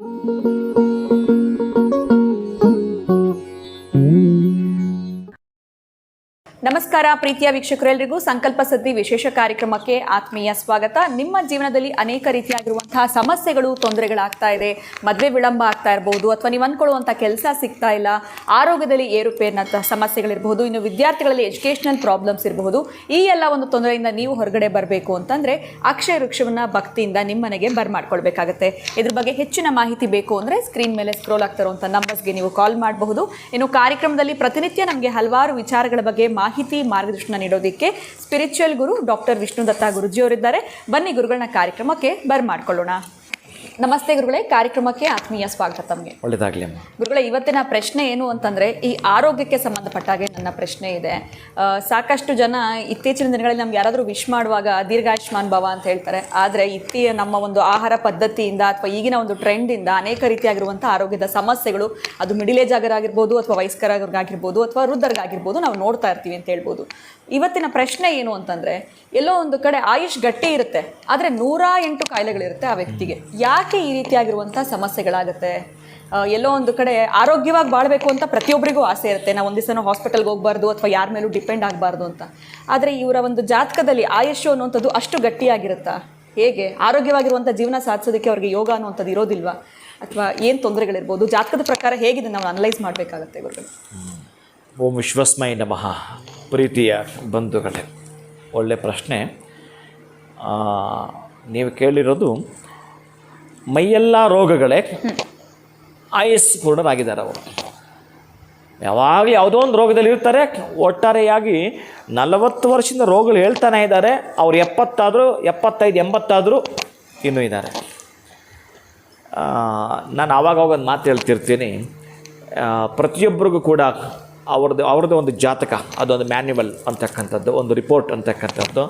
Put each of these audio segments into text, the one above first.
Música ನಮಸ್ಕಾರ ಪ್ರೀತಿಯ ವೀಕ್ಷಕರೆಲ್ಲರಿಗೂ ಸಂಕಲ್ಪ ಸದ್ದಿ ವಿಶೇಷ ಕಾರ್ಯಕ್ರಮಕ್ಕೆ ಆತ್ಮೀಯ ಸ್ವಾಗತ. ನಿಮ್ಮ ಜೀವನದಲ್ಲಿ ಅನೇಕ ರೀತಿಯಾಗಿರುವಂತಹ ಸಮಸ್ಯೆಗಳು, ತೊಂದರೆಗಳಾಗ್ತಾ ಇದೆ. ಮದುವೆ ವಿಳಂಬ ಆಗ್ತಾ ಇರಬಹುದು ಅಥವಾ ನೀವು ಅಂದ್ಕೊಳ್ಳುವಂಥ ಕೆಲಸ ಸಿಗ್ತಾ ಇಲ್ಲ, ಆರೋಗ್ಯದಲ್ಲಿ ಏರುಪೇರಿನಂತಹ ಸಮಸ್ಯೆಗಳಿರಬಹುದು, ಇನ್ನು ವಿದ್ಯಾರ್ಥಿಗಳಲ್ಲಿ ಎಜುಕೇಷನಲ್ ಪ್ರಾಬ್ಲಮ್ಸ್ ಇರಬಹುದು, ಈ ಎಲ್ಲ ಒಂದು ತೊಂದರೆಯಿಂದ ನೀವು ಹೊರಗಡೆ ಬರಬೇಕು ಅಂತಂದರೆ ಅಕ್ಷಯ ವೃಕ್ಷವನ್ನು ಭಕ್ತಿಯಿಂದ ನಿಮ್ಮ ಮನೆಗೆ ಬರ್ಮಾಡ್ಕೊಳ್ಬೇಕಾಗತ್ತೆ ಇದ್ರ ಬಗ್ಗೆ ಹೆಚ್ಚಿನ ಮಾಹಿತಿ ಬೇಕು ಅಂದರೆ ಸ್ಕ್ರೀನ್ ಮೇಲೆ ಸ್ಕ್ರೋಲ್ ಆಗ್ತಾ ಇರುವಂಥ ನಂಬರ್ಸ್ಗೆ ನೀವು ಕಾಲ್ ಮಾಡಬಹುದು. ಇನ್ನು ಕಾರ್ಯಕ್ರಮದಲ್ಲಿ ಪ್ರತಿನಿತ್ಯ ನಮಗೆ ಹಲವಾರು ವಿಚಾರಗಳ ಬಗ್ಗೆ ಮಾಹಿತಿ ಮಾರ್ಗದರ್ಶನ ನೀಡೋದಕ್ಕೆ ಸ್ಪಿರಿಚುವಲ್ ಗುರು ಡಾಕ್ಟರ್ ವಿಷ್ಣು ದತ್ತ ಗುರುಜಿಯವರಿದ್ದಾರೆ. ಬನ್ನಿ ಗುರುಗಳನ್ನ ಕಾರ್ಯಕ್ರಮಕ್ಕೆ ಬರ್ಮಾಡ್ಕೊಳ್ಳೋಣ. ನಮಸ್ತೆ ಗುರುಗಳೇ ಕಾರ್ಯಕ್ರಮಕ್ಕೆ ಆತ್ಮೀಯ ಸ್ವಾಗತ ತಮಗೆ. ಒಳ್ಳೆಯದಾಗಲಿ ಅಮ್ಮ. ಗುರುಗಳೇ ಇವತ್ತಿನ ಪ್ರಶ್ನೆ ಏನು ಅಂತಂದರೆ ಈ ಆರೋಗ್ಯಕ್ಕೆ ಸಂಬಂಧಪಟ್ಟಾಗೆ ನನ್ನ ಪ್ರಶ್ನೆ ಇದೆ. ಸಾಕಷ್ಟು ಜನ ಇತ್ತೀಚಿನ ದಿನಗಳಲ್ಲಿ ನಮ್ಗೆ ಯಾರಾದರೂ ವಿಶ್ ಮಾಡುವಾಗ ದೀರ್ಘಾಯುಷ್ಮಾನ್ ಭವ ಅಂತ ಹೇಳ್ತಾರೆ. ಆದರೆ ಇತ್ತೀಯ ನಮ್ಮ ಒಂದು ಆಹಾರ ಪದ್ಧತಿಯಿಂದ ಅಥವಾ ಈಗಿನ ಒಂದು ಟ್ರೆಂಡಿಂದ ಅನೇಕ ರೀತಿಯಾಗಿರುವಂಥ ಆರೋಗ್ಯದ ಸಮಸ್ಯೆಗಳು ಅದು ಮಿಡಿಲ್ ಏಜ್ ಆಗಿರ್ಬೋದು ಅಥವಾ ವಯಸ್ಕರಾಗಿರ್ಬೋದು ಅಥವಾ ವೃದ್ಧರಿಗಾಗಿರ್ಬೋದು ನಾವು ನೋಡ್ತಾ ಇರ್ತೀವಿ ಅಂತ ಹೇಳ್ಬೋದು. ಇವತ್ತಿನ ಪ್ರಶ್ನೆ ಏನು ಅಂತಂದರೆ ಎಲ್ಲೋ ಒಂದು ಕಡೆ ಆಯುಷ್ ಗಟ್ಟಿ ಇರುತ್ತೆ ಆದರೆ ನೂರ ಎಂಟು ಕಾಯಿಲೆಗಳಿರುತ್ತೆ ಆ ವ್ಯಕ್ತಿಗೆ. ಯಾಕೆ ಈ ರೀತಿಯಾಗಿರುವಂಥ ಸಮಸ್ಯೆಗಳಾಗುತ್ತೆ? ಎಲ್ಲೋ ಒಂದು ಕಡೆ ಆರೋಗ್ಯವಾಗಿ ಬಾಳಬೇಕು ಅಂತ ಪ್ರತಿಯೊಬ್ಬರಿಗೂ ಆಸೆ ಇರುತ್ತೆ. ನಾವು ಒಂದು ದಿವಸ ಹಾಸ್ಪಿಟಲ್ಗೆ ಹೋಗಬಾರ್ದು ಅಥವಾ ಯಾರ ಮೇಲೂ ಡಿಪೆಂಡ್ ಆಗಬಾರ್ದು ಅಂತ. ಆದರೆ ಇವರ ಒಂದು ಜಾತಕದಲ್ಲಿ ಆಯುಷ್ಯು ಅನ್ನುವಂಥದ್ದು ಅಷ್ಟು ಗಟ್ಟಿಯಾಗಿರುತ್ತಾ? ಹೇಗೆ? ಆರೋಗ್ಯವಾಗಿರುವಂಥ ಜೀವನ ಸಾಧಿಸೋದಕ್ಕೆ ಅವ್ರಿಗೆ ಯೋಗ ಅನ್ನುವಂಥದ್ದು ಇರೋದಿಲ್ವಾ? ಅಥವಾ ಏನು ತೊಂದರೆಗಳಿರ್ಬೋದು? ಜಾತಕದ ಪ್ರಕಾರ ಹೇಗಿದೆ? ನಾವು ಅನಲೈಸ್ ಮಾಡಬೇಕಾಗತ್ತೆ ಗುರುಗಳು. ಓಂ ವಿಶ್ವಸ್ಮೈ ನಮಃ. ಪ್ರೀತಿಯ ಬಂಧುಗಳೇ, ಒಳ್ಳೆ ಪ್ರಶ್ನೆ. ನೀವು ಕೇಳಿರೋದು ಮೈಯೆಲ್ಲ ರೋಗಗಳೇ ಆಯಸ್ ಪೂರ್ಣರಾಗಿದ್ದಾರೆ ಅವರು. ಯಾವಾಗಲೂ ಯಾವುದೋ ಒಂದು ರೋಗದಲ್ಲಿ ಇರ್ತಾರೆ, ಒಟ್ಟಾರೆಯಾಗಿ ನಲವತ್ತು ವರ್ಷದಿಂದ ರೋಗಗಳು ಹೇಳ್ತಾನೆ ಇದ್ದಾರೆ, ಅವ್ರು ಎಪ್ಪತ್ತಾದರೂ, ಎಪ್ಪತ್ತೈದು, ಎಂಬತ್ತಾದರೂ ಇನ್ನೂ ಇದ್ದಾರೆ. ನಾನು ಆವಾಗ ಒಂದು ಮಾತು ಹೇಳ್ತಿರ್ತೀನಿ. ಪ್ರತಿಯೊಬ್ಬರಿಗೂ ಕೂಡ ಅವ್ರದ್ದು ಅವ್ರದ್ದು ಒಂದು ಜಾತಕ, ಅದೊಂದು ಮ್ಯಾನ್ಯುವಲ್ ಅಂತಕ್ಕಂಥದ್ದು, ಒಂದು ರಿಪೋರ್ಟ್ ಅಂತಕ್ಕಂಥದ್ದು.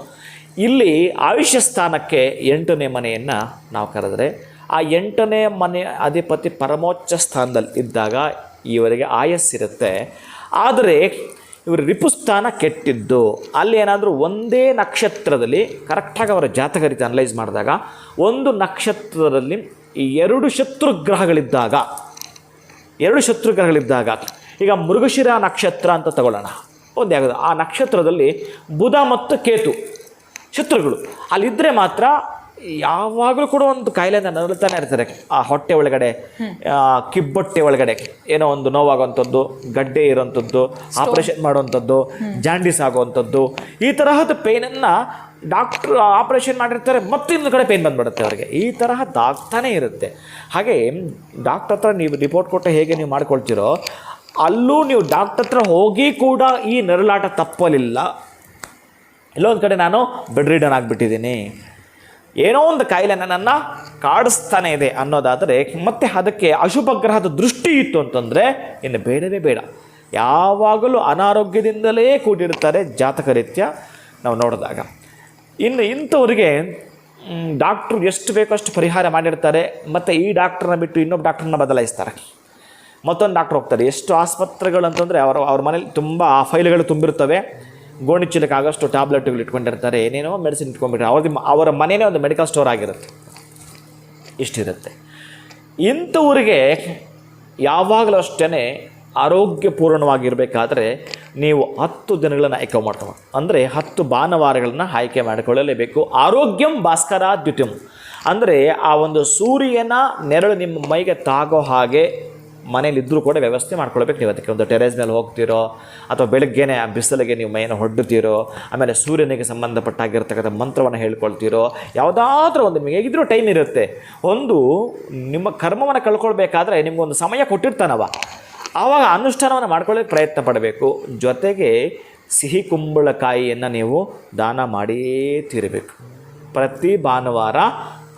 ಇಲ್ಲಿ ಆಯುಷ್ಯ ಸ್ಥಾನಕ್ಕೆ ಎಂಟನೇ ಮನೆಯನ್ನು ನಾವು ಕರೆದರೆ ಆ ಎಂಟನೇ ಮನೆ ಅಧಿಪತಿ ಪರಮೋಚ್ಚ ಸ್ಥಾನದಲ್ಲಿ ಇದ್ದಾಗ ಇವರಿಗೆ ಆಯಸ್ಸಿರುತ್ತೆ. ಆದರೆ ಇವರು ರಿಪುಸ್ಥಾನ ಕೆಟ್ಟಿದ್ದು. ಅಲ್ಲಿ ಏನಾದರೂ ಒಂದೇ ನಕ್ಷತ್ರದಲ್ಲಿ ಕರೆಕ್ಟಾಗಿ ಅವರ ಜಾತಕ ರೀತಿ ಅನಲೈಸ್ ಮಾಡಿದಾಗ ಒಂದು ನಕ್ಷತ್ರದಲ್ಲಿ ಎರಡು ಶತ್ರುಗ್ರಹಗಳಿದ್ದಾಗ ಎರಡು ಶತ್ರುಗ್ರಹಗಳಿದ್ದಾಗ ಈಗ ಮೃಗಶಿರ ನಕ್ಷತ್ರ ಅಂತ ತಗೊಳ್ಳೋಣ. ಒಂದೇ ಆಗೋದು. ಆ ನಕ್ಷತ್ರದಲ್ಲಿ ಬುಧ ಮತ್ತು ಕೇತು ಶತ್ರುಗಳು. ಅಲ್ಲಿದ್ದರೆ ಮಾತ್ರ ಯಾವಾಗಲೂ ಕೂಡ ಒಂದು ಕಾಯಿಲೆಯಿಂದ ನರಳ್ತಾನೆ ಇರ್ತಾರೆ. ಆ ಹೊಟ್ಟೆ ಒಳಗಡೆ ಆ, ಕಿಬ್ಬೊಟ್ಟೆ ಒಳಗಡೆ ಏನೋ ಒಂದು ನೋವಾಗುವಂಥದ್ದು ಗಡ್ಡೆ ಇರೋವಂಥದ್ದು ಆಪರೇಷನ್ ಮಾಡುವಂಥದ್ದು ಜಾಂಡೀಸ್ ಆಗುವಂಥದ್ದು ಈ ತರಹದ ಪೇನನ್ನು ಡಾಕ್ಟ್ರ್ ಆಪರೇಷನ್ ಮಾಡಿರ್ತಾರೆ ಮತ್ತೆ ಇನ್ನೊಂದು ಕಡೆ ಪೇನ್ ಬಂದ್ಬಿಡುತ್ತೆ ಅವರಿಗೆ. ಈ ತರಹದ್ದಾಗ್ತಾನೆ ಇರುತ್ತೆ. ಹಾಗೆ ಡಾಕ್ಟರ್ ಹತ್ರ ನೀವು ರಿಪೋರ್ಟ್ ಕೊಟ್ಟು ಹೇಗೆ ನೀವು ಮಾಡ್ಕೊಳ್ತೀರೋ ಅಲ್ಲೂ ನೀವು ಡಾಕ್ಟರ್ ಹತ್ರ ಹೋಗಿ ಕೂಡ ಈ ನರಳಾಟ ತಪ್ಪಲಿಲ್ಲ. ಎಲ್ಲೋ ಒಂದು ಕಡೆ ನಾನು ಬೆಡ್ ರೀಡನ್ ಆಗಿಬಿಟ್ಟಿದ್ದೀನಿ. ಏನೋ ಒಂದು ಕಾಯಿಲೆ ನನ್ನನ್ನು ಕಾಡಿಸ್ತಾನೆ ಇದೆ ಅನ್ನೋದಾದರೆ ಮತ್ತೆ ಅದಕ್ಕೆ ಅಶುಭ ಗ್ರಹದ ದೃಷ್ಟಿ ಇತ್ತು ಅಂತಂದರೆ ಇನ್ನು ಬೇಡವೇ ಬೇಡ. ಯಾವಾಗಲೂ ಅನಾರೋಗ್ಯದಿಂದಲೇ ಕೂಡಿರ್ತಾರೆ ಜಾತಕ ರೀತ್ಯ ನಾವು ನೋಡಿದಾಗ. ಇನ್ನು ಇಂಥವ್ರಿಗೆ ಡಾಕ್ಟ್ರು ಎಷ್ಟು ಬೇಕೋ ಅಷ್ಟು ಪರಿಹಾರ ಮಾಡಿರ್ತಾರೆ, ಮತ್ತು ಈ ಡಾಕ್ಟ್ರನ್ನ ಬಿಟ್ಟು ಇನ್ನೊಬ್ಬ ಡಾಕ್ಟ್ರನ್ನ ಬದಲಾಯಿಸ್ತಾರೆ. ಮತ್ತೊಂದು ಡಾಕ್ಟ್ರ್ ಹೋಗ್ತಾರೆ. ಎಷ್ಟು ಆಸ್ಪತ್ರೆಗಳು ಅಂತಂದರೆ ಅವರ, ಅವ್ರ ಮನೇಲಿ ತುಂಬ ಆ ಫೈಲ್ಗಳು ತುಂಬಿರ್ತವೆ ಗೋಣಿ ಚೀಲಕ್ಕೆ ಆಗಷ್ಟು ಟ್ಯಾಬ್ಲೆಟ್ಗಳು ಇಟ್ಕೊಂಡಿರ್ತಾರೆ, ಏನೇನೋ ಮೆಡಿಸಿನ್ ಇಟ್ಕೊಂಡ್ಬಿಟ್ರೆ ಅವ್ರದ್ದು ಅವರ ಮನೆಯೇ ಒಂದು ಮೆಡಿಕಲ್ ಸ್ಟೋರ್ ಆಗಿರುತ್ತೆ. ಇಷ್ಟಿರುತ್ತೆ. ಇಂಥವ್ರಿಗೆ ಯಾವಾಗಲೂ ಅಷ್ಟೇ ಆರೋಗ್ಯಪೂರ್ಣವಾಗಿರಬೇಕಾದ್ರೆ ನೀವು ಹತ್ತು ದಿನಗಳನ್ನು ಆಯ್ಕೆ ಮಾಡ್ತವೆ. ಅಂದರೆ ಹತ್ತು ಭಾನುವಾರಗಳನ್ನು ಆಯ್ಕೆ ಮಾಡಿಕೊಳ್ಳಲೇಬೇಕು. ಆರೋಗ್ಯಂ ಭಾಸ್ಕರ ದ್ಯುತಿಂ ಅಂದರೆ ಆ ಒಂದು ಸೂರ್ಯನ ನೆರಳು ನಿಮ್ಮ ಮೈಗೆ ತಾಗೋ ಹಾಗೆ ಮನೇಲಿದ್ದರೂ ಕೂಡ ವ್ಯವಸ್ಥೆ ಮಾಡ್ಕೊಳ್ಬೇಕು ನೀವು ಅದಕ್ಕೆ. ಒಂದು ಟೆರೇಸ್ ಮೇಲೆ ಹೋಗ್ತೀರೋ, ಅಥವಾ ಬೆಳಗ್ಗೆನೇ ಆ ಬಿಸಿಲಿಗೆ ನೀವು ಮೈನ ಹೊಡ್ಡುತ್ತೀರೋ ಆಮೇಲೆ ಸೂರ್ಯನಿಗೆ ಸಂಬಂಧಪಟ್ಟಾಗಿರ್ತಕ್ಕಂಥ ಮಂತ್ರವನ್ನು ಹೇಳ್ಕೊಳ್ತೀರೋ, ಯಾವುದಾದ್ರೂ ಒಂದು ನಿಮಗೆ ಹೇಗಿದ್ರೂ ಟೈಮ್ ಇರುತ್ತೆ. ಒಂದು ನಿಮ್ಮ ಕರ್ಮವನ್ನು ಕಳ್ಕೊಳ್ಬೇಕಾದ್ರೆ ನಿಮಗೊಂದು ಸಮಯ ಕೊಟ್ಟಿರ್ತಾನವ. ಆವಾಗ ಅನುಷ್ಠಾನವನ್ನು ಮಾಡ್ಕೊಳ್ಳೋಕೆ ಪ್ರಯತ್ನ ಪಡಬೇಕು. ಜೊತೆಗೆ ಸಿಹಿ ಕುಂಬಳಕಾಯಿಯನ್ನು ನೀವು ದಾನ ಮಾಡೇ ತಿರಬೇಕು. ಪ್ರತಿ ಭಾನುವಾರ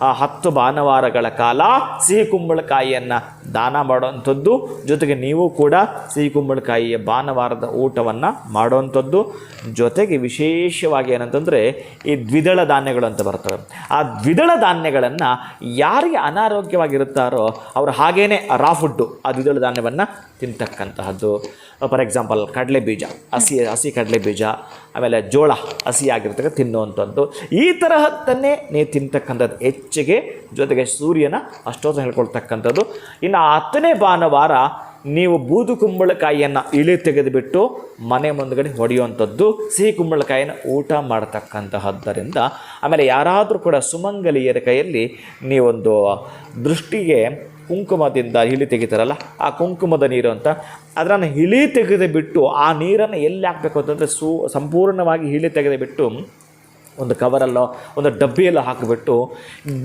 ಆ ಹತ್ತು ಭಾನುವಾರಗಳ ಕಾಲ ಸಿಹಿ ಕುಂಬಳಕಾಯಿಯನ್ನು ದಾನ ಮಾಡುವಂಥದ್ದು. ಜೊತೆಗೆ ನೀವು ಕೂಡ ಸಿಹಿ ಕುಂಬಳಕಾಯಿಯ ಭಾನುವಾರದ ಊಟವನ್ನು ಮಾಡುವಂಥದ್ದು. ಜೊತೆಗೆ ವಿಶೇಷವಾಗಿ ಏನಂತಂದರೆ ಈ ದ್ವಿದಳ ಧಾನ್ಯಗಳು ಅಂತ ಬರ್ತವೆ. ಆ ದ್ವಿದಳ ಧಾನ್ಯಗಳನ್ನು ಯಾರಿಗೆ ಅನಾರೋಗ್ಯವಾಗಿರುತ್ತಾರೋ ಅವರು ಹಾಗೇ ರಾ ಫುಡ್ಡು ಆ ದ್ವಿದಳ ಧಾನ್ಯವನ್ನು ತಿಂತಕ್ಕಂತಹದ್ದು. ಫಾರ್ ಎಕ್ಸಾಂಪಲ್ ಕಡಲೆ ಬೀಜ ಹಸಿ ಹಸಿ ಕಡಲೆ ಬೀಜ ಆಮೇಲೆ ಜೋಳ ಹಸಿಯಾಗಿರ್ತಕ್ಕ ತಿನ್ನುವಂಥದ್ದು. ಈ ತರಹದ್ದನ್ನೇ ನೀವು ತಿಂತಕ್ಕಂಥದ್ದು ಹೆಚ್ಚಿಗೆ, ಜೊತೆಗೆ ಸೂರ್ಯನ ಅಷ್ಟೋತ್ರ ಹೇಳ್ಕೊಳ್ತಕ್ಕಂಥದ್ದು. ಇನ್ನು ಹತ್ತನೇ ಭಾನುವಾರ ನೀವು ಬೂದು ಕುಂಬಳಕಾಯಿಯನ್ನು ಇಳಿ ತೆಗೆದುಬಿಟ್ಟು ಮನೆ ಮುಂದುಗಡೆ ಹೊಡೆಯುವಂಥದ್ದು, ಸಿಹಿ ಕುಂಬಳಕಾಯಿನ ಊಟ ಮಾಡತಕ್ಕಂತಹದ್ದರಿಂದ, ಆಮೇಲೆ ಯಾರಾದರೂ ಕೂಡ ಸುಮಂಗಲಿಯರ ಕೈಯಲ್ಲಿ ನೀವೊಂದು ದೃಷ್ಟಿಗೆ ಕುಂಕುಮದಿಂದ ಇಳಿ ತೆಗಿತಾರಲ್ಲ, ಆ ಕುಂಕುಮದ ನೀರು ಅಂತ ಅದನ್ನು ಇಳಿ ತೆಗೆದು ಬಿಟ್ಟು ಆ ನೀರನ್ನು ಎಲ್ಲಿ ಹಾಕಬೇಕು ಅಂತಂದರೆ ಸೂ, ಸಂಪೂರ್ಣವಾಗಿ ಇಳಿ ತೆಗೆದು ಬಿಟ್ಟು ಒಂದು ಕವರಲ್ಲೋ, ಒಂದು ಡಬ್ಬಿಯಲ್ಲೋ ಹಾಕಿಬಿಟ್ಟು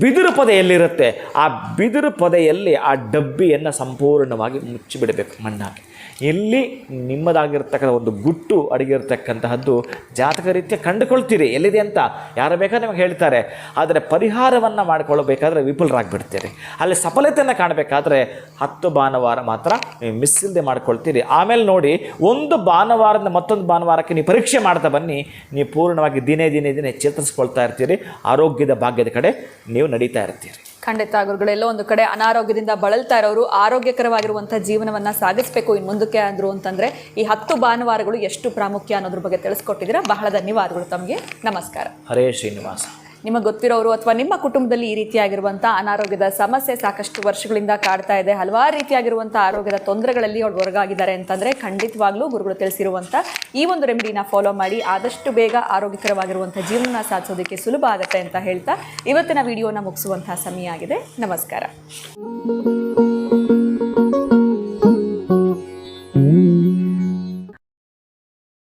ಬಿದಿರು ಪೊದೆ ಎಲ್ಲಿರುತ್ತೆ? ಆ ಬಿದಿರು ಪೊದೆಯಲ್ಲಿ ಆ ಡಬ್ಬಿಯನ್ನು ಸಂಪೂರ್ಣವಾಗಿ ಮುಚ್ಚಿಬಿಡಬೇಕು ಮಣ್ಣಾಗಿ. ಎಲ್ಲಿ ನಿಮ್ಮದಾಗಿರ್ತಕ್ಕಂಥ ಒಂದು ಗುಟ್ಟು ಅಡಗಿರ್ತಕ್ಕಂತಹದ್ದು ಜಾತಕ ರೀತಿಯ ಕಂಡುಕೊಳ್ತೀರಿ. ಎಲ್ಲಿದೆ ಅಂತ ಯಾರು ಬೇಕಾದ್ರೆ ನಿಮಗೆ ಹೇಳ್ತಾರೆ. ಆದರೆ ಪರಿಹಾರವನ್ನು ಮಾಡಿಕೊಳ್ಳಬೇಕಾದ್ರೆ ವಿಫುಲರಾಗಿಬಿಡ್ತೀರಿ. ಅಲ್ಲಿ ಸಫಲತೆಯನ್ನು ಕಾಣಬೇಕಾದ್ರೆ ಹತ್ತು ಭಾನುವಾರ ಮಾತ್ರ ನೀವು ಮಿಸ್ ಮಾಡ್ಕೊಳ್ತೀರಿ. ಆಮೇಲೆ ನೋಡಿ, ಒಂದು ಭಾನುವಾರದಿಂದ ಮತ್ತೊಂದು ಭಾನುವಾರಕ್ಕೆ ನೀವು ಪರೀಕ್ಷೆ ಮಾಡ್ತಾ ಬನ್ನಿ. ನೀವು ಪೂರ್ಣವಾಗಿ ದಿನೇ ದಿನೇ ದಿನೇ ಚೇತರಿಸ್ಕೊಳ್ತಾ ಇರ್ತೀರಿ. ಆರೋಗ್ಯದ ಭಾಗ್ಯದ ಕಡೆ ನೀವು ನಡೀತಾ ಇರ್ತೀರಿ. ಖಂಡಿತ ಗುರುಗಳೆಲ್ಲೋ ಒಂದು ಕಡೆ ಅನಾರೋಗ್ಯದಿಂದ ಬಳಲ್ತಾ ಇರೋರು ಆರೋಗ್ಯಕರವಾಗಿರುವಂತಹ ಜೀವನವನ್ನ ಸಾಗಿಸಬೇಕು ಇನ್ನು ಮುಂದಕ್ಕೆ ಆದ್ರು ಅಂತಂದ್ರೆ ಈ ಹತ್ತು ಭಾನುವಾರಗಳು ಎಷ್ಟು ಪ್ರಾಮುಖ್ಯ ಅನ್ನೋದ್ರ ಬಗ್ಗೆ ತಿಳಿಸ್ಕೊಟ್ಟಿದ್ದೀರಾ. ಬಹಳ ಧನ್ಯವಾದಗಳು ತಮಗೆ. ನಮಸ್ಕಾರ. ಹರೇ ಶ್ರೀನಿವಾಸ. ನಿಮಗೆ ಗೊತ್ತಿರೋರು ಅಥವಾ ನಿಮ್ಮ ಕುಟುಂಬದಲ್ಲಿ ಈ ರೀತಿಯಾಗಿರುವಂಥ ಅನಾರೋಗ್ಯದ ಸಮಸ್ಯೆ ಸಾಕಷ್ಟು ವರ್ಷಗಳಿಂದ ಕಾಡ್ತಾ ಇದೆ, ಹಲವಾರು ರೀತಿಯಾಗಿರುವಂಥ ಆರೋಗ್ಯದ ತೊಂದರೆಗಳಲ್ಲಿ ಅವ್ರು ಹೊರಗಾಗಿದ್ದಾರೆ ಅಂತಂದರೆ ಖಂಡಿತವಾಗ್ಲೂ ಗುರುಗಳು ತಿಳಿಸಿರುವಂಥ ಈ ಒಂದು ರೆಮಿಡಿನ ಫಾಲೋ ಮಾಡಿ ಆದಷ್ಟು ಬೇಗ ಆರೋಗ್ಯಕರವಾಗಿರುವಂಥ ಜೀವನ ಸಾಧಿಸೋದಕ್ಕೆ ಸುಲಭ ಆಗುತ್ತೆ ಅಂತ ಹೇಳ್ತಾ ಇವತ್ತಿನ ವಿಡಿಯೋನ ಮುಗಿಸುವಂತಹ ಸಮಯ ಆಗಿದೆ. ನಮಸ್ಕಾರ.